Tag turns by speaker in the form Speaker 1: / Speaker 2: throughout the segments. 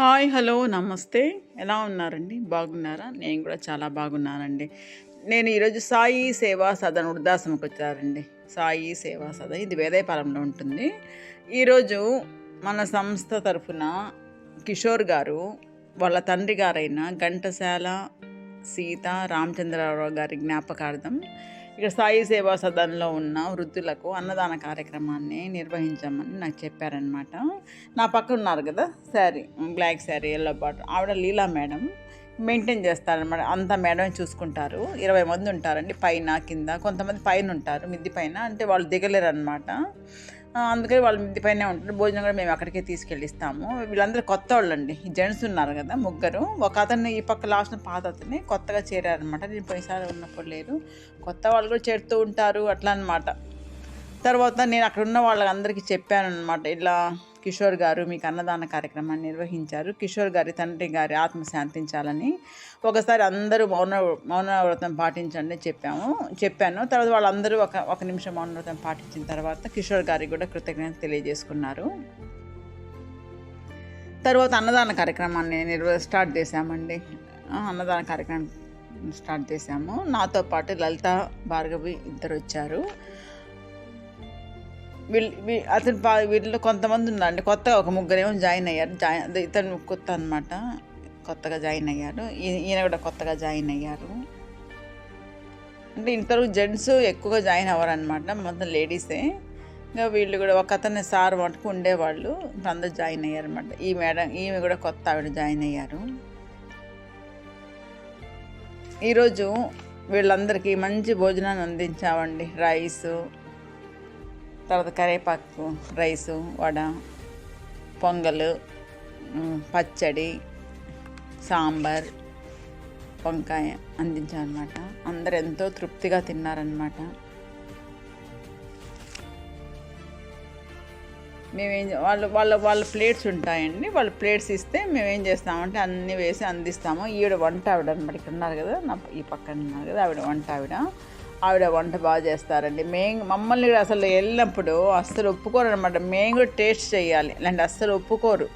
Speaker 1: Hi hello నమస్తే. ఎలా ఉన్నారండి? బాగున్నారా? నేను కూడా చాలా బాగున్నానండి. నేను ఈరోజు సాయి సేవా సదన్ వృద్ధాశ్రమకు వచ్చారండి సాయి సేవా సదన్ ఇది వేదాయపాలెంలో ఉంటుంది. ఈరోజు మన సంస్థ తరఫున కిషోర్ గారు వాళ్ళ తండ్రి గారైన ఘంటసాల సీత రామచంద్రరావు గారి జ్ఞాపకార్థం ఇక్కడ సాయి సేవా సదన్లో ఉన్న వృద్ధులకు అన్నదాన కార్యక్రమాన్ని నిర్వహించామని నాకు చెప్పారనమాట నా పక్కన ఉన్నారు కదా sari black sari yellow border ఆవిడ లీలా మేడం మెయింటైన్ చేస్తారనమాట అంత మేడమే చూసుకుంటారు. ఇరవై మంది ఉంటారండి పైన కింద. కొంతమంది పైన ఉంటారు మిద్ది పైన. అంటే వాళ్ళు దిగలేరు అనమాట అందుకని వాళ్ళు మిద్ది పైన ఉంటారు. భోజనం కూడా మేము అక్కడికే తీసుకెళ్ళిస్తాము. వీళ్ళందరూ కొత్త వాళ్ళు అండి జెంట్స్ ఉన్నారు కదా ముగ్గురు. ఒక అతను ఈ పక్క లాస్ట్ పాత అతని కొత్తగా చేరారనమాట నేను పోయినసారి ఉన్నప్పుడు లేరు. కొత్త వాళ్ళు కూడా చేరుతూ ఉంటారు అట్లా అనమాట తర్వాత నేను అక్కడ ఉన్న వాళ్ళందరికీ చెప్పాను అనమాట ఇలా కిషోర్ గారు మీకు అన్నదాన కార్యక్రమాన్ని నిర్వహించారు. కిషోర్ గారి తండ్రి గారి ఆత్మ శాంతించాలని ఒకసారి అందరూ మౌన మౌనవ్రతం పాటించండి చెప్పాము. చెప్పాను. తర్వాత వాళ్ళందరూ ఒక ఒక నిమిషం మౌనవ్రతం పాటించిన తర్వాత కిషోర్ గారికి కూడా కృతజ్ఞత తెలియజేసుకున్నారు. తర్వాత అన్నదాన కార్యక్రమాన్ని నిర్వ స్టార్ట్ చేశామండి. అన్నదాన కార్యక్రమం స్టార్ట్ చేశాము. నాతో పాటు లలిత భార్గవి ఇద్దరు వచ్చారు వీళ్ళు అతను వీళ్ళు కొంతమంది ఉన్నారండి. కొత్తగా ఒక ముగ్గురేమో జాయిన్ అయ్యారు. జాయిన్ ఇతను కొత్త అనమాట కొత్తగా జాయిన్ అయ్యారు. ఈయన కూడా కొత్తగా జాయిన్ అయ్యారు. అంటే ఇంతవరకు జెంట్స్ ఎక్కువగా జాయిన్ అవ్వరు అనమాట మొత్తం లేడీసే. ఇంకా వీళ్ళు కూడా ఒక అతని సార్ మటుకు ఉండేవాళ్ళు. అందరూ జాయిన్ అయ్యారనమాట ఈ మేడం ఈమె కూడా కొత్త ఆవిడ జాయిన్ అయ్యారు. ఈరోజు వీళ్ళందరికీ మంచి భోజనాన్ని అందించామండి. రైసు తర్వాత కరివేపాకు రైసు వడ పొంగలు పచ్చడి సాంబార్ వంకాయ అందించామన్నమాట అందరు ఎంతో తృప్తిగా తిన్నారనమాట మేమేం వాళ్ళు వాళ్ళ వాళ్ళ ప్లేట్స్ ఉంటాయండి. వాళ్ళ ప్లేట్స్ ఇస్తే మేమేం చేస్తామంటే అన్నీ వేసి అందిస్తాము. ఈవిడ వంట ఆవిడ అనమాట ఇక్కడ ఉన్నారు కదా నా ఈ పక్కన ఉన్నారు కదా ఆవిడ వంట ఆవిడ. ఆవిడ వంట బాగా చేస్తారండి. మేము మమ్మల్ని కూడా అసలు వెళ్ళినప్పుడు అస్సలు ఒప్పుకోరు అనమాట మేము కూడా టేస్ట్ చేయాలి. అంటే అస్సలు ఒప్పుకోరు.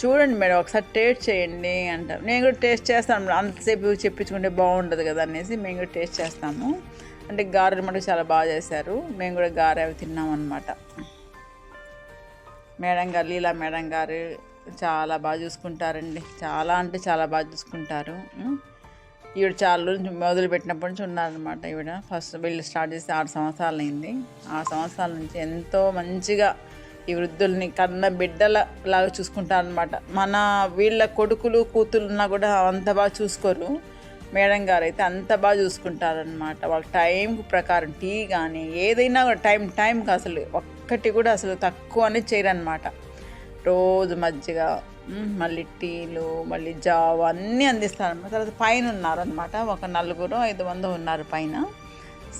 Speaker 1: చూడండి మేడం ఒకసారి టేస్ట్ చేయండి అంటాం నేను కూడా టేస్ట్ చేస్తాను అంతసేపు చెప్పించుకుంటే బాగుండదు కదా అనేసి మేము కూడా టేస్ట్ చేస్తాము. అంటే గారెలు మటుకు చాలా బాగా చేశారు. మేము కూడా గారె అవి తిన్నామన్నమాట మేడం గారు లీలా మేడం గారు చాలా బాగా చూసుకుంటారండి. చాలా అంటే చాలా బాగా చూసుకుంటారు. ఈవిడ చాలా మొదలుపెట్టినప్పటి నుంచి ఉన్నారనమాట ఈవిడ. ఫస్ట్ వీళ్ళు స్టార్ట్ చేసి ఆరు సంవత్సరాలు అయింది సంవత్సరాల నుంచి ఎంతో మంచిగా ఈ వృద్ధుల్ని కన్న బిడ్డల లాగా చూసుకుంటారనమాట మన వీళ్ళ కొడుకులు కూతురున్నా కూడా అంత బాగా చూసుకోరు. మేడం గారు అయితే అంత బాగా చూసుకుంటారనమాట వాళ్ళ టైం ప్రకారం టీ కానీ ఏదైనా కూడా టైం టైంకి అసలు ఒక్కటి కూడా అసలు తక్కువ అనేది చేయరనమాట రోజు మజ్జిగ మళ్ళీ టీలు మళ్ళీ జావ అన్నీ అందిస్తారనమాట తర్వాత పైన ఉన్నారనమాట ఒక నలుగురు ఐదు మంది ఉన్నారు పైన.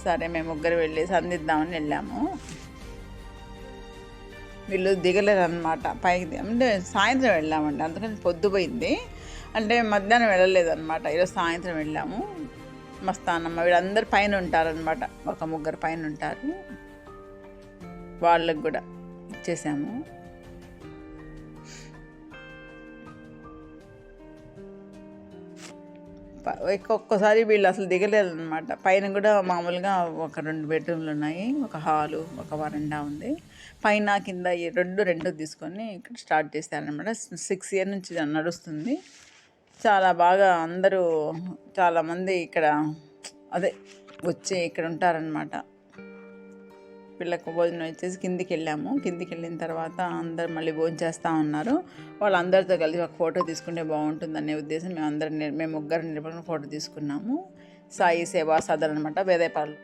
Speaker 1: సరే మేము ముగ్గురు వెళ్ళి సందిద్దామని వెళ్ళాము. వీళ్ళు దిగలేరు అనమాట పైకి. అంటే సాయంత్రం వెళ్ళామండి. అందుకని పొద్దుపోయింది అంటే మధ్యాహ్నం వెళ్ళలేదు అనమాట ఈరోజు సాయంత్రం వెళ్ళాము. మస్తానమ్మ వీళ్ళందరూ పైన ఉంటారనమాట ఒక ముగ్గురు పైన ఉంటారు. వాళ్ళకు కూడా ఇచ్చేసాము. ఒక్కొక్కసారి వీళ్ళు అసలు దిగలేదు అనమాట పైన కూడా మామూలుగా ఒక రెండు బెడ్రూమ్లు ఉన్నాయి ఒక హాలు ఒక వరండా ఉంది. పైన కింద రెండు రెండు తీసుకొని ఇక్కడ స్టార్ట్ చేశారనమాట సిక్స్ ఇయర్ నుంచి నడుస్తుంది. చాలా బాగా అందరూ చాలామంది ఇక్కడ అదే వచ్చి ఇక్కడ ఉంటారనమాట పిల్లకు భోజనం వచ్చేసి కిందికి వెళ్ళాము కిందికి వెళ్ళిన తర్వాత అందరు మళ్ళీ భోజనం చేస్తూ ఉన్నారు. వాళ్ళందరితో కలిసి ఒక ఫోటో తీసుకుంటే బాగుంటుందనే ఉద్దేశం మేము అందరం మేము ముగ్గురు నిలబడిన ఫోటో తీసుకున్నాము. సాయి సేవా సదన్ అనమాట వేదేపాలు